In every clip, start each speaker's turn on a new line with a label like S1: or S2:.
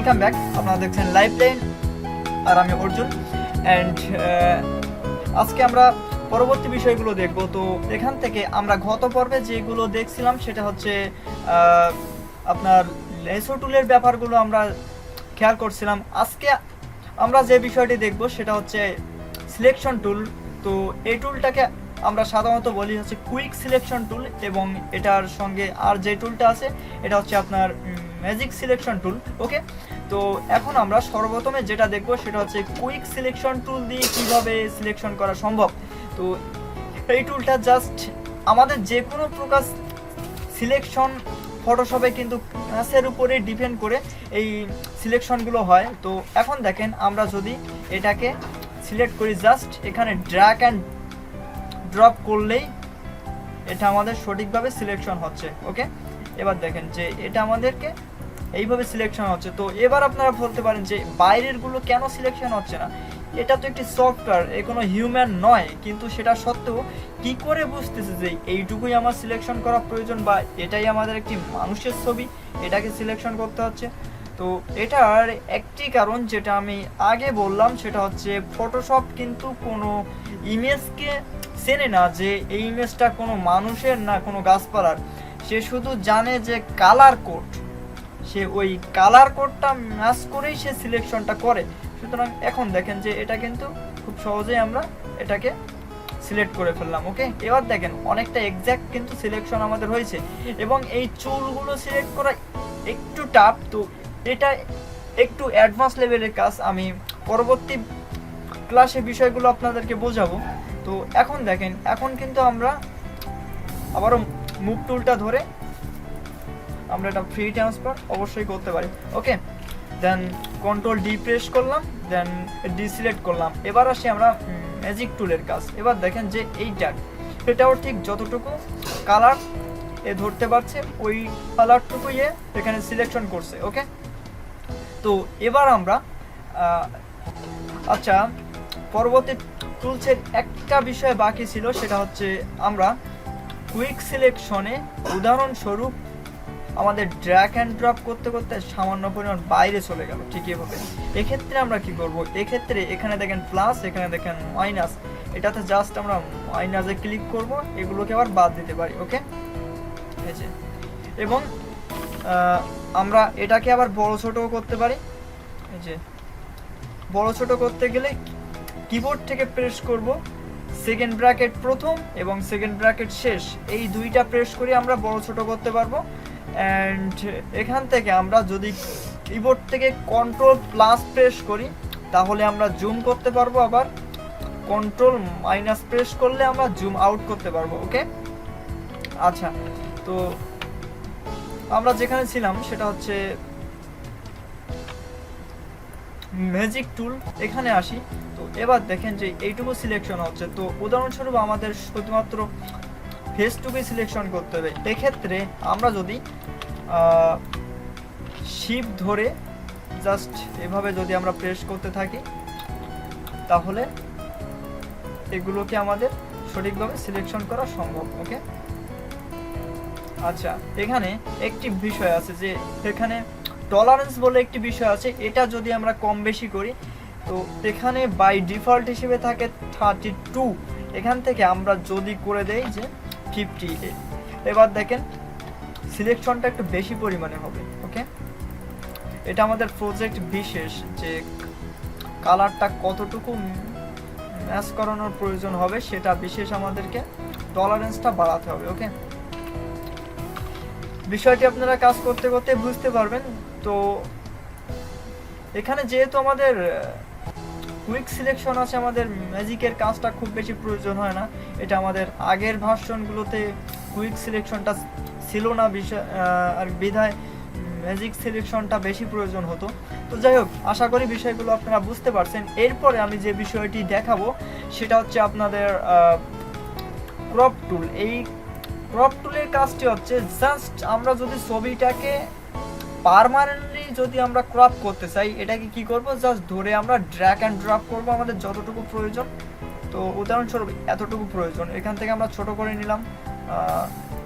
S1: Welcome back আপনারা দেখছেন life line আর আমি অর্জুন। অ্যান্ড আজকে আমরা পরবর্তী বিষয়গুলো দেখব। তো এখান থেকে আমরা গত পর্বে যেগুলো দেখছিলাম, সেটা হচ্ছে আপনার লেসো টুলের ব্যাপারগুলো আমরা খেয়াল করছিলাম। আজকে আমরা যে বিষয়টি দেখব, সেটা হচ্ছে সিলেকশন টুল তো এই টুলটাকে আমরা সাধারণত বলি হচ্ছে কুইক সিলেকশন টুল এবং এটার সঙ্গে আর যে টুলটা আছে, এটা হচ্ছে আপনার ম্যাজিক সিলেকশন টুল ওকে তো এখন আমরা সর্বপ্রথমে যেটা দেখব সেটা হচ্ছে কুইক সিলেকশন টুল দিয়ে কীভাবে সিলেকশন করা সম্ভব। তো এই টুলটা জাস্ট আমাদের যে কোনো প্রকার সিলেকশন ফটোশপে কিন্তু ক্লাসের উপরে ডিপেন্ড করে এই সিলেকশনগুলো হয়। তো এখন দেখেন আমরা যদি এটাকে সিলেক্ট করি জাস্ট এখানে ড্র্যাগ অ্যান্ড ড্রপ করলেই এটা আমাদের সঠিকভাবে সিলেকশন হচ্ছে ওকে এবার দেখেন যে এটা আমাদেরকে এইভাবে সিলেকশন হচ্ছে। তো এবার আপনারা বলতে পারেন যে বাইরেরগুলো কেন সিলেকশন হচ্ছে না? এটা তো একটি সফটওয়্যার এ কোনো হিউম্যান নয়, কিন্তু সেটা সত্ত্বেও কি করে বুঝতেছে যে এইটুকুই আমার সিলেকশন করা প্রয়োজন বা এটাই আমাদের একটি মানুষের ছবি, এটাকে সিলেকশন করতে হচ্ছে? তো এটার একটি কারণ যেটা আমি আগে বললাম, সেটা হচ্ছে ফটোশপ কিন্তু কোনো ইমেজকে চেনে না যে এই ইমেজটা কোনো মানুষের না কোনো গাছপালার। সে শুধু জানে যে কালার কোড সে ওই কালার কোডটা ম্যাচ করেই সে সিলেকশনটা করে। সুতরাং এখন দেখেন যে এটা কিন্তু খুব সহজেই আমরা এটাকে সিলেক্ট করে ফেললাম ওকে এবার দেখেন অনেকটা এক্স্যাক্ট কিন্তু সিলেকশন আমাদের হয়েছে এবং এই চুলগুলো সিলেক্ট করা একটু টাফ তো এটা একটু অ্যাডভান্স লেভেলের কাজ। আমি পরবর্তী ক্লাসে বিষয়গুলো আপনাদেরকে বোঝাবো। তো এখন দেখেন, এখন কিন্তু আমরা আবারও মুভ টুলটা ধরে আমরা এটা ফ্রি ট্রান্সফার অবশ্যই করতে পারি। Okay then control D press করলাম দেন ডিসিলেক্ট করলাম। এবার আসি আমরা ম্যাজিক টুলের কাজ। এবার দেখেন যে এইটা, এটাও ঠিক যতটুকু কালার এ ধরতে পারছে, ওই কালারটুকু এ এখানে সিলেকশন করছে ওকে তো এবার আমরা আচ্ছা পরবর্তী টুলসের একটা বিষয় বাকি ছিল, সেটা হচ্ছে আমরা কুইক সিলেকশনে উদাহরণস্বরূপ আমাদের ড্র্যাক অ্যান্ড ড্রপ করতে করতে সামান্য পরিমাণ বাইরে চলে গেল, ঠিক এভাবে। এক্ষেত্রে আমরা কি করব? এক্ষেত্রে এখানে দেখেন প্লাস এখানে দেখেন মাইনাস এটাতে জাস্ট আমরা মাইনাসে ক্লিক করব, এগুলোকে আবার বাদ দিতে পারি ওকে এই যে। এবং আমরা এটাকে আবার বড় ছোটও করতে পারি। এই যে। বড় ছোট করতে গেলে কিবোর্ড থেকে প্রেস করব সেকেন্ড ব্র্যাকেট প্রথম এবং সেকেন্ড ব্র্যাকেট শেষ। এই দুইটা প্রেস করে আমরা বড় ছোট করতে পারব। অ্যান্ড এখান থেকে আমরা যদি কিবোর্ড থেকে কন্ট্রোল প্লাস প্রেস করি, তাহলে আমরা জুম করতে পারব আবার। কন্ট্রোল মাইনাস প্রেস করলে আমরা জুম আউট করতে পারব ওকে আচ্ছা তো আমরা যেখানে ছিলাম সেটা হচ্ছে ম্যাজিক টুল এখানে আসি। তো এবার দেখেন যে এইটুকু সিলেকশন হচ্ছে। তো উদাহরণস্বরূপ আমাদের শুধুমাত্র ফেসটুকুই সিলেকশন করতে হবে। এক্ষেত্রে আমরা যদি শিপ ধরে জাস্ট এভাবে যদি আমরা প্রেস করতে থাকি, তাহলে এগুলোকে আমাদের সঠিকভাবে সিলেকশন করা সম্ভব ওকে আচ্ছা এখানে একটি বিষয় আছে যে, এখানে টলারেন্স বলে একটি বিষয় আছে, এটা যদি আমরা কম বেশি করি, তো এখানে বাই ডিফল্ট হিসেবে থাকে থার্টি টু এখান থেকে আমরা যদি করে দেই যে ফিফটি এবার দেখেন সিলেকশনটা একটু বেশি পরিমাণে হবে ওকে এটা আমাদের প্রজেক্ট বিশেষ যে কালারটা কতটুকু ম্যাচ করানোর প্রয়োজন হবে, সেটা বিশেষ আমাদেরকে টলারেন্সটা বাড়াতে হবে ওকে বিষয়টি আপনারা কাজ করতে করতে বুঝতে পারবেন। তো, এখানে যেহেতু আমাদের কুইক সিলেকশন আছে আমাদের ম্যাজিকের কাজটা খুব বেশি প্রয়োজন হয় না। এটা আমাদের আগের ভার্সনগুলোতে কুইক সিলেকশনটা ছিল না, বিষয় আর বিধায় ম্যাজিক সিলেকশনটা বেশি প্রয়োজন হতো। তো যাই হোক, আশা করি বিষয়গুলো আপনারা বুঝতে পারছেন। এরপরে আমি যে বিষয়টি দেখাবো, সেটা হচ্ছে আপনাদের ক্রপ টুল এই ক্রপ টুলের কাজটি হচ্ছে জাস্ট আমরা যদি ছবিটাকে পারমানেন্টলি যদি আমরা ক্রপ করতে চাই, এটাকে কি করব? জাস্ট ধরে আমরা ড্র্যাগ অ্যান্ড ড্রপ করব আমাদের যতটুকু প্রয়োজন। তো উদাহরণস্বরূপ, এতটুকু প্রয়োজন। এখান থেকে আমরা ছোট করে নিলাম।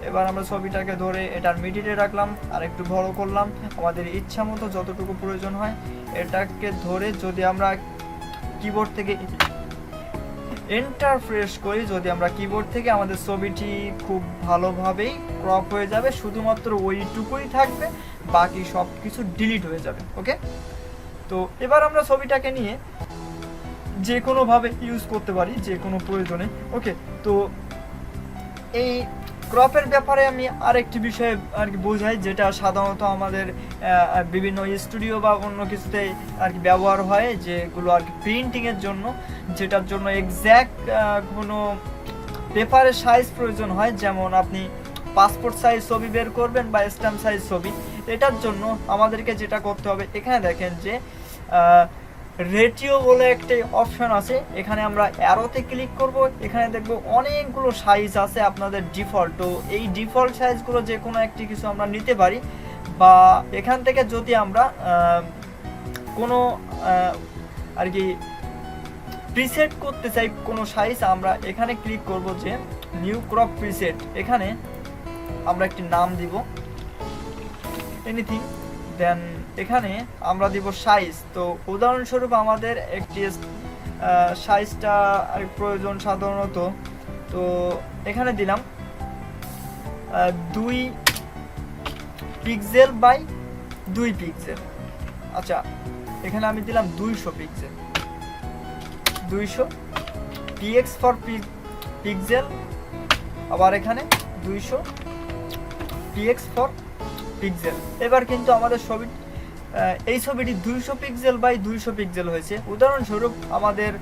S1: এবার আমরা ছবিটাকে ধরে এটার মিডিলে রাখলাম, আর একটু বড় করলাম। আমাদের ইচ্ছা মতো যতটুকু প্রয়োজন হয়, এটাকে ধরে যদি আমরা কিবোর্ড থেকে এন্টার প্রেস করি যদি আমরা কিবোর্ড থেকে আমাদের ছবিটি খুব ভালোভাবেই ক্রপ হয়ে যাবে, শুধুমাত্র ওইটুকুই থাকবে, বাকি সব কিছু ডিলিট হয়ে যাবে ওকে তো এবার আমরা ছবিটাকে নিয়ে যে কোনোভাবে ইউজ করতে পারি যে কোনো প্রয়োজনে ওকে তো এই ক্রপের ব্যাপারে আমি আরেকটি বিষয়ে আর কি বোঝাই, যেটা সাধারণত আমাদের বিভিন্ন স্টুডিও বা অন্য কিছুতে আর কি ব্যবহার হয়, যেগুলো আর কি প্রিন্টিংয়ের জন্য, যেটার জন্য এক্স্যাক্ট কোনো পেপারের সাইজ প্রয়োজন হয়। যেমন আপনি পাসপোর্ট সাইজ ছবি বের করবেন বা স্ট্যাম্প সাইজ ছবি, এটার জন্য আমাদেরকে যেটা করতে হবে, এখানে দেখেন যে রেটিও বলে একটি অপশন আছে। এখানে আমরা অ্যারোতে ক্লিক করব। এখানে দেখব অনেকগুলো সাইজ আছে আপনাদের ডিফল্ট তো এই ডিফল্ট সাইজগুলো যে কোনো একটি কিছু আমরা নিতে পারি বা এখান থেকে যদি আমরা কোনো আর কি প্রিসেট করতে চাই কোনো সাইজ আমরা এখানে ক্লিক করব যে নিউ ক্রপ প্রিসেট এখানে আমরা একটি নাম দিব। এনিথিং দেন এখানে আমরা দিব সাইজ তো উদাহরণস্বরূপ আমাদের একটি সাইজটা প্রয়োজন সাধারণত। তো এখানে দিলাম দুই পিক্সেল বাই দুই পিক্সেল আচ্ছা এখানে আমি দিলাম দুইশো পিক্সেল দুইশো পিএক্স ফর পিক্সেল আবার এখানে দুইশো পিএক্স ফর পিক্সেল এবার কিন্তু আমাদের ছবি এই ছবিটি দুইশো পিক্সেল বাই দুইশো পিক্সেল হয়েছে। উদাহরণস্বরূপ আমাদের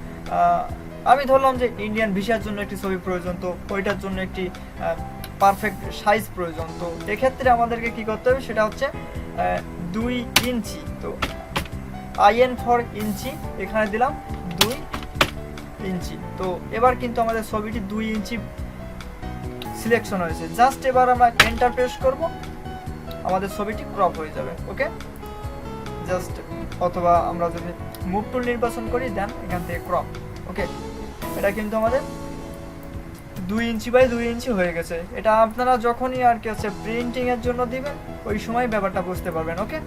S1: আমি ধরলাম যে ইন্ডিয়ান ভিসার জন্য একটি ছবি প্রয়োজন, তো ওইটার জন্য একটি পারফেক্ট সাইজ প্রয়োজন। তো এক্ষেত্রে আমাদেরকে কি করতে হবে? সেটা হচ্ছে দুই ইঞ্চি। তো আইএন ফর ইঞ্চি, এখানে দিলাম দুই ইঞ্চি। তো এবার কিন্তু আমাদের ছবিটি দুই ইঞ্চি সিলেকশন হয়েছে। জাস্ট এবার আমরা এন্টার প্রেস করব। আমাদের ছবিটি ক্রপ হয়ে যাবে ওকে জাস্ট অথবা আমরা যদি মুভ টুল নির্বাচন করি দেন এখান থেকে ক্রপ ওকে এটা কিন্তু আমাদের দুই ইঞ্চি বাই দুই ইঞ্চি হয়ে গেছে। এটা আপনারা যখনই আর কি হচ্ছে প্রিন্টিং এর জন্য দিবেন, ওই সময় ব্যাপারটা বুঝতে পারবেন ওকে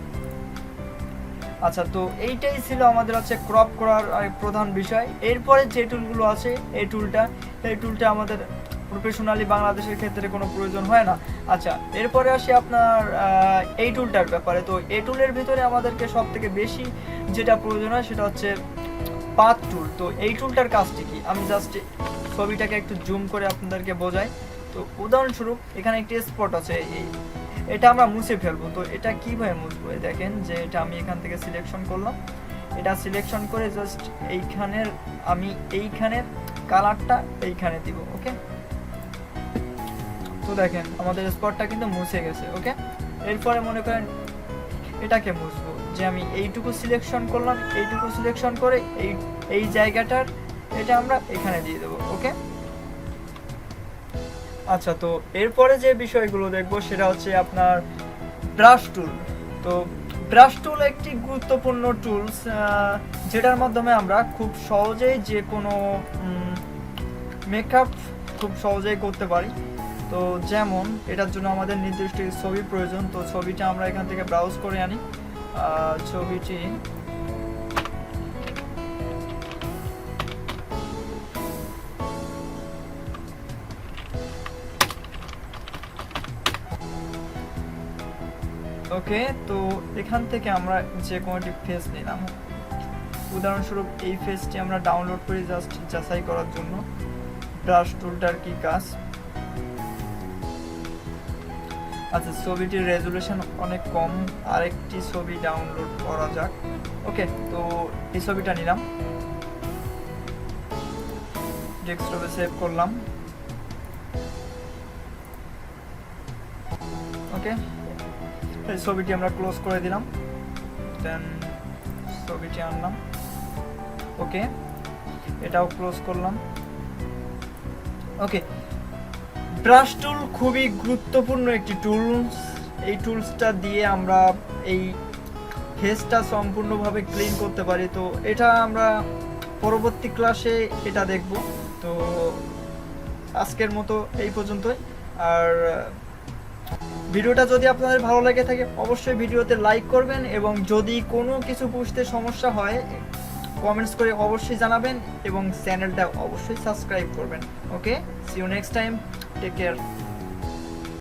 S1: আচ্ছা তো এইটাই ছিল আমাদের হচ্ছে ক্রপ করার প্রধান বিষয়। এরপরে যে টুলগুলো আছে, এই টুলটা এই টুলটা আমাদের প্রফেশনালি বাংলাদেশের ক্ষেত্রে কোনো প্রয়োজন হয় না। আচ্ছা এরপরে আসি আপনার এই টুলটার ব্যাপারে। তো এই টুলের ভিতরে আমাদেরকে সব থেকে বেশি যেটা প্রয়োজন হয় সেটা হচ্ছে পাথ টুল তো এই টুলটার কাজটি কি? আমি জাস্ট ছবিটাকে একটু জুম করে আপনাদেরকে বোঝাই। তো উদাহরণস্বরূপ, এখানে একটি স্পট আছে। এই, এটা আমরা মুছে ফেলব। তো এটা কীভাবে মুছবো? দেখেন যে এটা আমি এখান থেকে সিলেকশন করলাম। এটা সিলেকশন করে জাস্ট এইখানের, আমি এইখানের কালারটা এইখানে দিব ওকে তো দেখেন, আমাদের স্পটটা কিন্তু মুছে গেছে ওকে এরপরে মনে করেন এটাকে মুছবো, যে আমি এইটুকু সিলেকশন করলাম, এইটুকু সিলেকশন করে এই এই জায়গাটার এটা আমরা এখানে দিয়ে দেবো ওকে আচ্ছা তো এরপরে যে বিষয়গুলো দেখব, সেটা হচ্ছে আপনার ব্রাশ টুল তো ব্রাশ টুল একটি গুরুত্বপূর্ণ টুলস যেটার মাধ্যমে আমরা খুব সহজেই যে কোনো মেকআপ খুব সহজেই করতে পারি। তো যেমন, এটার জন্য আমাদের নির্দিষ্ট ছবি প্রয়োজন, তো ছবিটা আমরা এখান থেকে ব্রাউজ করে আনি। ছবিটি ওকে, তো এখান থেকে আমরা যে কোনোটি ফেস নিলাম। উদাহরণস্বরূপ, এই ফেসটি আমরা ডাউনলোড করি জাস্ট যাচাই করার জন্য। ব্রাশ টুলটার কি কাজ? আচ্ছা ছবিটির রেজুলেশন অনেক কম। আরেকটি ছবি ডাউনলোড করা যাক। ওকে, তো এই ছবিটা নিলাম। ডেস্কটপে সেভ করলাম। ওকে, এই ছবিটি আমরা ক্লোজ করে দিলাম। দেন ছবিটি আনলাম। ওকে, এটাও ক্লোজ করলাম। ওকে ব্রাশ টুল খুবই গুরুত্বপূর্ণ একটি টুলস এই টুলসটা দিয়ে আমরা এই ফেসটা সম্পূর্ণভাবে ক্লিন করতে পারি। তো এটা আমরা পরবর্তী ক্লাসে এটা দেখব। তো আজকের মতো এই পর্যন্তই। আর, ভিডিওটা যদি আপনাদের ভালো লেগে থাকে, অবশ্যই ভিডিওতে লাইক করবেন এবং যদি কোনো কিছু বুঝতে সমস্যা হয় কমেন্টস করে অবশ্যই জানাবেন এবং চ্যানেলটা অবশ্যই সাবস্ক্রাইব করবেন। Okay see you next time Take care.